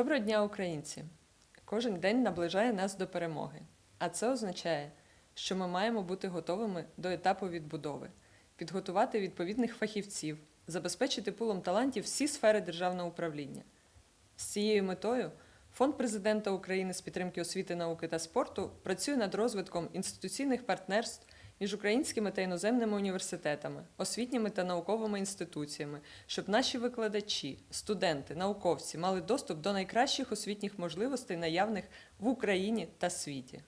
Доброго дня, українці! Кожен день наближає нас до перемоги. А це означає, що ми маємо бути готовими до етапу відбудови, підготувати відповідних фахівців, забезпечити пулом талантів всі сфери державного управління. З цією метою Фонд президента України з підтримки освіти, науки та спорту працює над розвитком інституційних партнерств між українськими та іноземними університетами, освітніми та науковими інституціями, щоб наші викладачі, студенти, науковці мали доступ до найкращих освітніх можливостей, наявних в Україні та світі.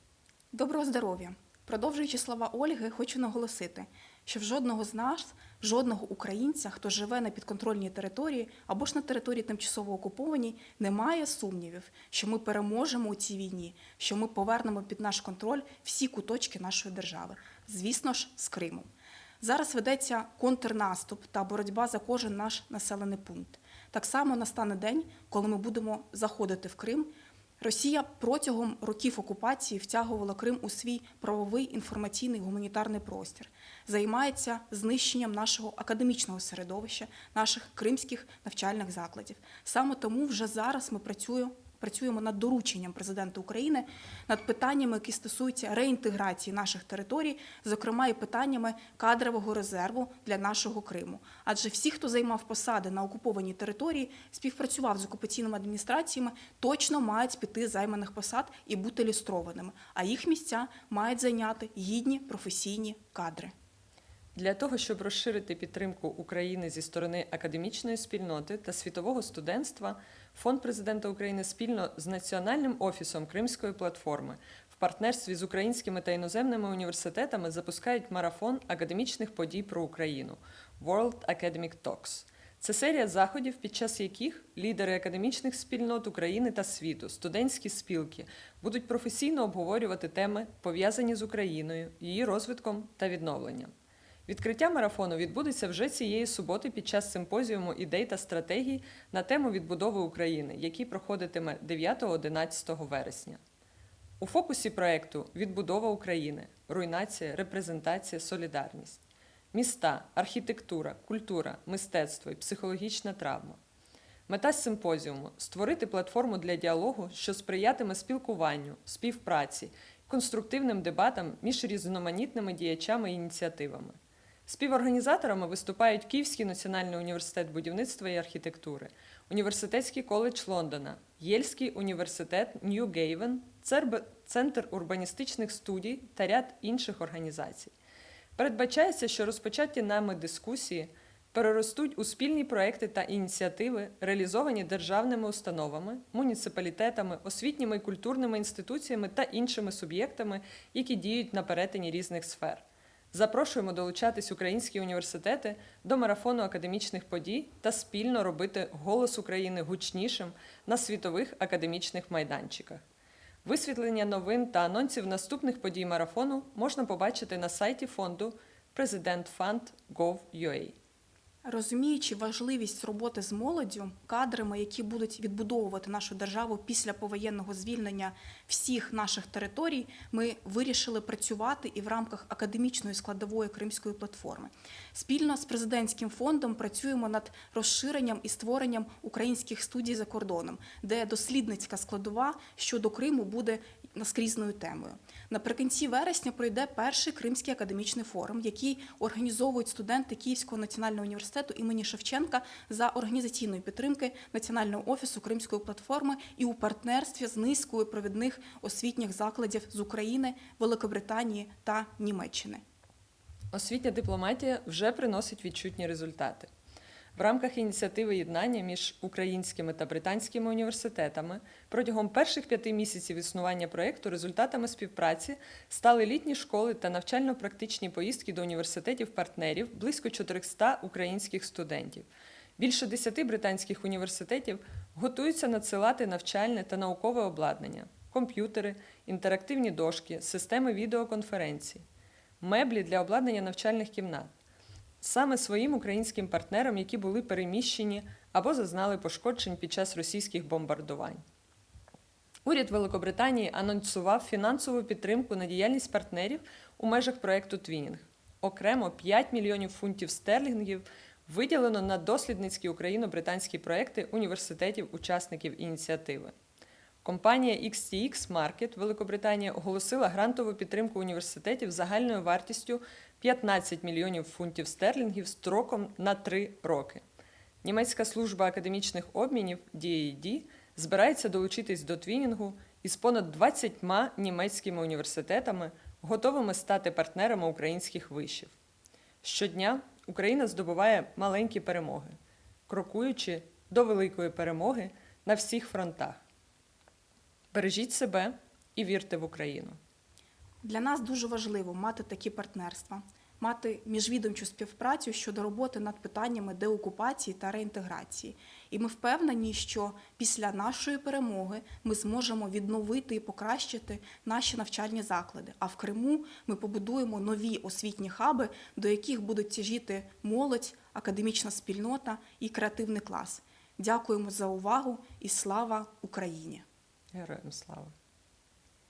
Доброго здоров'я! Продовжуючи слова Ольги, хочу наголосити, що в жодного з нас, жодного українця, хто живе на підконтрольній території або ж на території тимчасово окупованій, немає сумнівів, що ми переможемо у цій війні, що ми повернемо під наш контроль всі куточки нашої держави, звісно ж, з Кримом. Зараз ведеться контрнаступ та боротьба за кожен наш населений пункт. Так само настане день, коли ми будемо заходити в Крим. Росія протягом років окупації втягувала Крим у свій правовий інформаційний гуманітарний простір, займається знищенням нашого академічного середовища, наших кримських навчальних закладів. Саме тому вже зараз ми працюємо. Працюємо над дорученням президента України над питаннями, які стосуються реінтеграції наших територій, зокрема і питаннями кадрового резерву для нашого Криму. Адже всі, хто займав посади на окупованій території, співпрацював з окупаційними адміністраціями, точно мають піти займаних посад і бути люстрованими. А їх місця мають зайняти гідні професійні кадри. Для того, щоб розширити підтримку України зі сторони академічної спільноти та світового студентства, Фонд президента України спільно з Національним офісом Кримської платформи в партнерстві з українськими та іноземними університетами запускають марафон академічних подій про Україну World Academic Talks. Це серія заходів, під час яких лідери академічних спільнот України та світу, студентські спілки будуть професійно обговорювати теми, пов'язані з Україною, її розвитком та відновленням. Відкриття марафону відбудеться вже цієї суботи під час симпозіуму ідей та стратегій на тему відбудови України, який проходитиме 9-11 вересня. У фокусі проекту відбудова України, руйнація, репрезентація, солідарність, міста, архітектура, культура, мистецтво і психологічна травма. Мета симпозіуму створити платформу для діалогу, що сприятиме спілкуванню, співпраці, конструктивним дебатам між різноманітними діячами і ініціативами. Співорганізаторами виступають Київський національний університет будівництва і архітектури, Університетський коледж Лондона, Єльський університет Нью-Гейвен, Центр урбаністичних студій та ряд інших організацій. Передбачається, що розпочаті нами дискусії переростуть у спільні проекти та ініціативи, реалізовані державними установами, муніципалітетами, освітніми і культурними інституціями та іншими суб'єктами, які діють на перетині різних сфер. Запрошуємо долучатись українські університети до марафону академічних подій та спільно робити голос України гучнішим на світових академічних майданчиках. Висвітлення новин та анонсів наступних подій марафону можна побачити на сайті фонду presidentfund.gov.ua. Розуміючи важливість роботи з молоддю, кадрами, які будуть відбудовувати нашу державу після повоєнного звільнення всіх наших територій, ми вирішили працювати і в рамках академічної складової кримської платформи. Спільно з президентським фондом працюємо над розширенням і створенням українських студій за кордоном, де дослідницька складова щодо Криму буде наскрізною темою. Наприкінці вересня пройде перший Кримський академічний форум, який організовують студенти Київського національного університету імені Шевченка за організаційної підтримки Національного офісу Кримської платформи і у партнерстві з низкою провідних освітніх закладів з України, Великобританії та Німеччини. Освітня дипломатія вже приносить відчутні результати. В рамках ініціативи єднання між українськими та британськими університетами протягом перших п'яти місяців існування проєкту результатами співпраці стали літні школи та навчально-практичні поїздки до університетів-партнерів близько 400 українських студентів. Більше 10 британських університетів готуються надсилати навчальне та наукове обладнання, комп'ютери, інтерактивні дошки, системи відеоконференцій, меблі для обладнання навчальних кімнат саме своїм українським партнерам, які були переміщені або зазнали пошкоджень під час російських бомбардувань. Уряд Великобританії анонсував фінансову підтримку на діяльність партнерів у межах проєкту Твінінг. Окремо 5 мільйонів фунтів стерлінгів виділено на дослідницькі україно-британські проекти університетів-учасників ініціативи. Компанія XTX Market Великобританія оголосила грантову підтримку університетів загальною вартістю 15 мільйонів фунтів стерлінгів строком на 3 роки. Німецька служба академічних обмінів DAAD збирається долучитись до твінінгу із понад 20 німецькими університетами, готовими стати партнерами українських вишів. Щодня Україна здобуває маленькі перемоги, крокуючи до великої перемоги на всіх фронтах. Бережіть себе і вірте в Україну. Для нас дуже важливо мати такі партнерства, мати міжвідомчу співпрацю щодо роботи над питаннями деокупації та реінтеграції. І ми впевнені, що після нашої перемоги ми зможемо відновити і покращити наші навчальні заклади. А в Криму ми побудуємо нові освітні хаби, до яких будуть тяжіти молодь, академічна спільнота і креативний клас. Дякуємо за увагу і слава Україні! Героям слава!